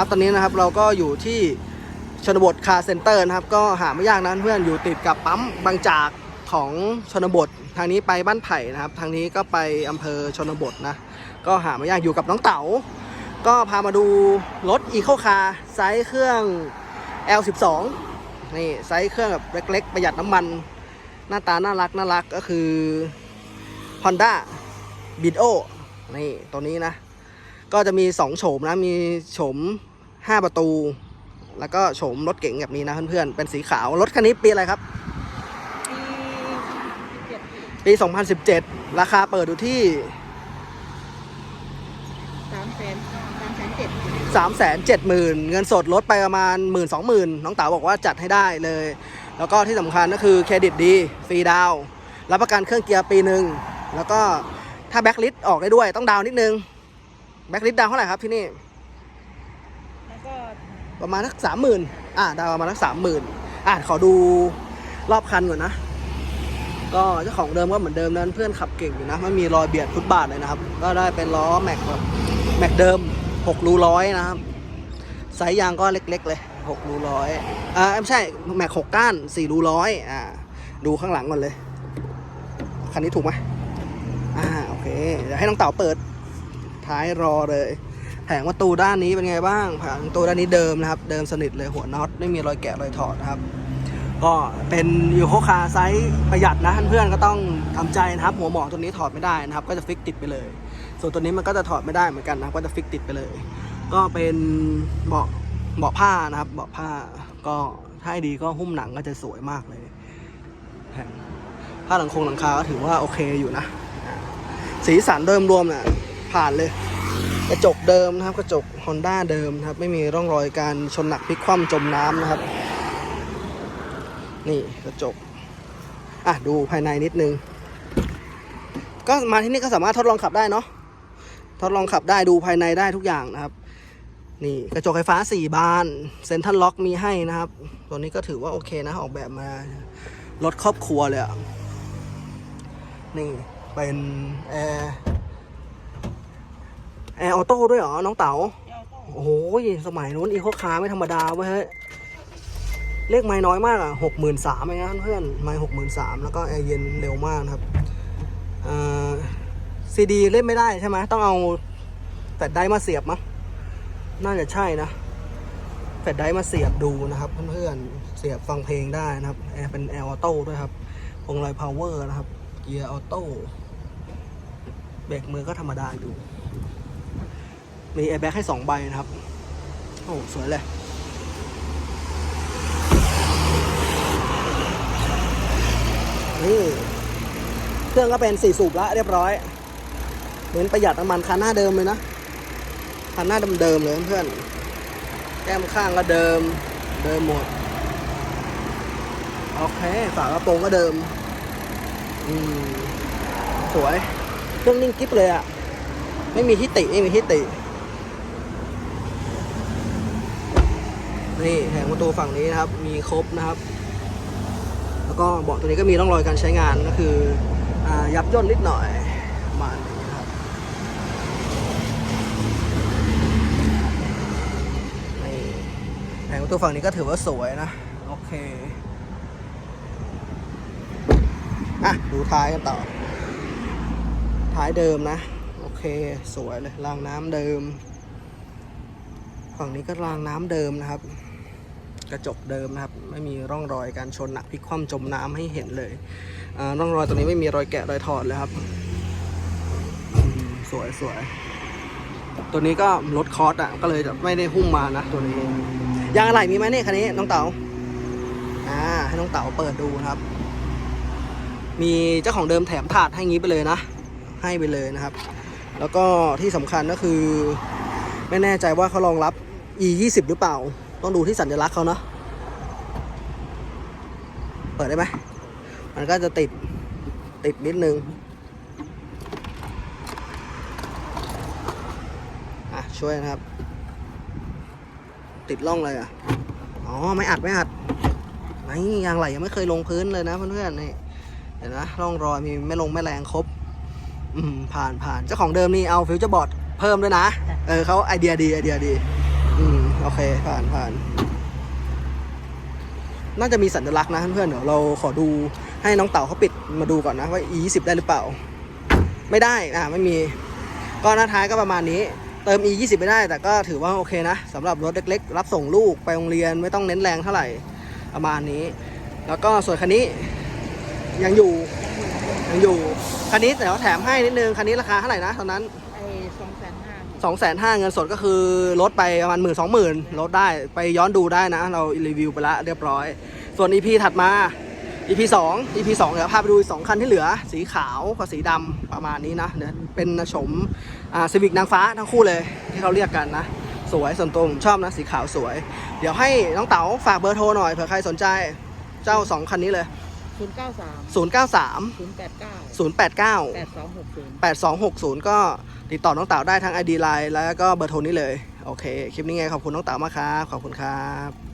ครับ ตอนนี้นะครับเราก็อยู่ที่ชนบทคาร์เซ็นเตอร์นะครับ ก็หาไม่ยากนะเพื่อนอยู่ติดกับปั๊มบางจากของชนบท ทางนี้ไปบ้านไผ่นะครับ ทางนี้ก็ไปอำเภอชนบทนะ ก็หาไม่ยากอยู่กับน้องเต๋า ก็พามาดูรถ e c o Car ไซส์เครื่อง L12 นี่ไซส์เครื่องแบบเล็ก ๆ ประหยัดน้ำมัน หน้าตาน่ารักน่ารักก็คือ Honda b i d o นี่ตัวนี้นะ ก็จะมี2โฉมนะมีโฉม5 ประตู แล้วก็โฉมรถเก๋งแบบนี้นะเพื่อนๆเป็นสีขาวรถคันนี้ปีอะไรครับ ปี 2017 ราคาเปิดอยู่ที่สามแสนสามแสนเจ็ด370,000เงินสดลดไปประมาณ 1 2 0 0 0 0น้องเต๋าบอกว่าจัดให้ได้เลย แล้วก็ที่สำคัญก็คือเครดิตดี ฟรีดาวน์รับประกันเครื่องเกียร์ปีหนึ่ง แล้วก็ถ้าแบ็คลิสออกได้ด้วยต้องดาวน์นิดนึง แบ็คลิสดาวเท่าไหร่ครับที่นี่ แล้วก็ประมาณสักสามหมื่นอ่าดาวประมาณสักสามหมื่นอ่าขอดูรอบคันก่อนนะ ก็เจ้าของเดิมก็เหมือนเดิมนั้นเพื่อนขับเก่งอยู่นะไม่มีรอยเบียดฟุตบาทเลยนะครับ ก็ได้เป็นล้อแม็กแบบแม็กเดิม6รูร้อยนะครับไซส์ยางก็เล็ก ๆ เลย6รูร้อยอ่าไม่ใช่แม็กหกก้าน4รูร้อยอ่าดูข้างหลังก่อนเลย คันนี้ถูกไหมอ่าโอเค เดี๋ยวให้น้องเต๋าเปิด ท้ายรอเลย แผงประตูด้านนี้เป็นไงบ้างแผงประตูด้านนี้เดิมนะครับ เดิมสนิทเลยหัวน็อตไม่มีรอยแกะรอยถอดนะครับ ก็เป็นยูโคคาไซส์ประหยัดนะเพื่อนๆก็ต้องทำใจนะครับ หัวหมอตัวนี้ถอดไม่ได้นะครับ ก็จะฟิกติดไปเลย ส่วนตัวนี้มันก็จะถอดไม่ได้เหมือนกันนะก็จะฟิกติดไปเลย ก็เป็นเบาะเบาะผ้านะครับ เบาะผ้าก็ถ้าดีก็หุ้มหนังก็จะสวยมากเลยแผงผ้าหลังคงหลังคาก็ถือว่าโอเคอยู่นะ สีสันเดิมรวมน่ะ ผ่านเลย กระจกเดิมนะครับ กระจก Honda เดิมนะครับ ไม่มีร่องรอยการชนหนักพลิกคว่ำจมน้ำนะครับ นี่กระจก อะดูภายในนิดนึง ก็มาที่นี่ก็สามารถทดลองขับได้เนาะ ทดลองขับได้ดูภายในได้ทุกอย่างนะครับ นี่กระจกไฟฟ้า 4 บานเซ็นทรัลล็อกมีให้นะครับ ตัวนี้ก็ถือว่าโอเคนะออกแบบมารถครอบครัวเลยอะนี่เป็นแอร์ แอร์ออโต้ด้วยเหรอ น้องเต๋าโอ้โหสมัยนู้นอีโคคาร์ไม่ธรรมดาเว้ยเลขไม่น้อยมากอะหกหมื่นสามเองนะเพื่อนไม่หกหมื่นสามแล้วก็แอร์เย็นเร็วมากครับซีดีเล่นไม่ได้ใช่ไหมต้องเอาแฟลชไดรฟ์มาเสียบมั้งน่าจะใช่นะแฟลชไดรฟ์มาเสียบดูนะครับเพื่อนๆเสียบฟังเพลงได้นะครับแอร์เป็นแอร์ออโต้ด้วยครับวงไลพาวเวอร์นะครับเกียร์ออโต้เบรกมือก็ธรรมดาอยู่ มีแอร์แบ็กให้สองใบนะครับ โอ้สวยเลยนี่เครื่องก็เป็นสีสูบละเรียบร้อยเน้นประหยัดน้ำมันคันหน้าเดิมเลยนะคันหน้าเดิมๆเลยเพื่อนแก้มข้างก็เดิม เดิมหมด โอเค ฝากระโปรงก็เดิม อืม สวย เครื่องนิ่งกิ๊บเลยอะไม่มีฮิติ ไม่มีฮิติ นี่แผงประตูฝั่งนี้นะครับ มีครบนะครับ แล้วก็เบาะตัวนี้ก็มีร่องรอยการใช้งานก็คืออยับย่นนิดหน่อยประมาณนี้ครับนี่แผงประตูฝั่งนี้ก็ถือว่าสวยนะ โอเคอะดูท้ายกันต่อ ท้ายเดิมนะ โอเค สวยเลยรางน้ำเดิม ฝั่งนี้ก็รางน้ำเดิมนะครับ กระจกเดิมนะครับ ไม่มีร่องรอยการชนหนักพลิกคว่ำจมน้ำให้เห็นเลยร่องรอยตรงนี้ไม่มีรอยแกะรอยถอดเลยครับ สวยสวยตัวนี้ก็ลดคอสอะก็เลยไม่ได้หุ้มมานะตัวนี้ยางอะไรมีไหมเนี่ยคันนี้น้องเต๋าอ่าให้น้องเต๋าเปิดดูนะครับ มีเจ้าของเดิมแถมถาดให้งี้ไปเลยนะ ให้ไปเลยนะครับ แล้วก็ที่สำคัญก็คือ ไม่แน่ใจว่าเขารองรับ e 2 0หรือเปล่า ต้องดูที่สัญลักษณ์เขาเนาะเปิดได้ไหมมันก็จะติดติดนิดนึงอะช่วยนะครับ ติดร่องเลยอะอ๋อไม่อัดไม่อัดนี่ยางไหลยังไม่เคยลงพื้นเลยนะเพื่อนๆนี่เห็นนะร่องรอยมีไม่ลงไม่แรงครบ อืมผ่านผ่านเจ้าของเดิมนี่เอาฟิวเจอร์บอร์ดเพิ่มด้วยนะ เออเขาไอเดียดีไอเดียดี โอเคผ่านผ่าน น่าจะมีสัญลักษณ์นะเพื่อนๆเดี๋ยวเราขอดูให้น้องเต่าเขาปิดมาดูก่อนนะว่า e 2 0ได้หรือเปล่า ไม่ได้อ่าไม่มี ก็หน้าท้ายก็ประมาณนี้ เติม e 2 0ไม่ได้ แต่ก็ถือว่าโอเคนะสำหรับรถเล็กๆ รับส่งลูกไปโรงเรียนไม่ต้องเน้นแรงเท่าไหร่ประมาณนี้ แล้วก็ส่วนคันนี้ยังอยู่ยังอยู่คันนี้แต่ว่าแถมให้นิดนึงคันนี้ราคาเท่าไหร่นะตอนนั้น สองแสนห้าเงินสดก็คือลดไปประมาณหมื่นสองหมื่นลดได้ไปย้อนดูได้นะ เรารีวิวไปละเรียบร้อย ส่วนอีพีถัดมาอีพีสองอีพีสองเดี๋ยวพาไปดูสองคันที่เหลือ สีขาวกับสีดำประมาณนี้นะเดี๋ยวเป็นชมอ่าซีวิกนางฟ้าทั้งคู่เลยที่เขาเรียกกันนะ สวยส่วนตรงชอบนะสีขาวสวย เดี๋ยวให้น้องเต๋าฝากเบอร์โทรหน่อยเผื่อใครสนใจเจ้าสองคันนี้เลย ศูนย์เก้าสาม093 ศูนย์แปดเก้า089แปดสองหกศูนย์ 8260 ก็ติดต่อน้องเต๋าได้ทั้ง ID Line แล้วก็เบอร์โทรนี้เลย โอเค คลิปนี้ไงขอบคุณน้องเต๋ามากครับ ขอบคุณครับ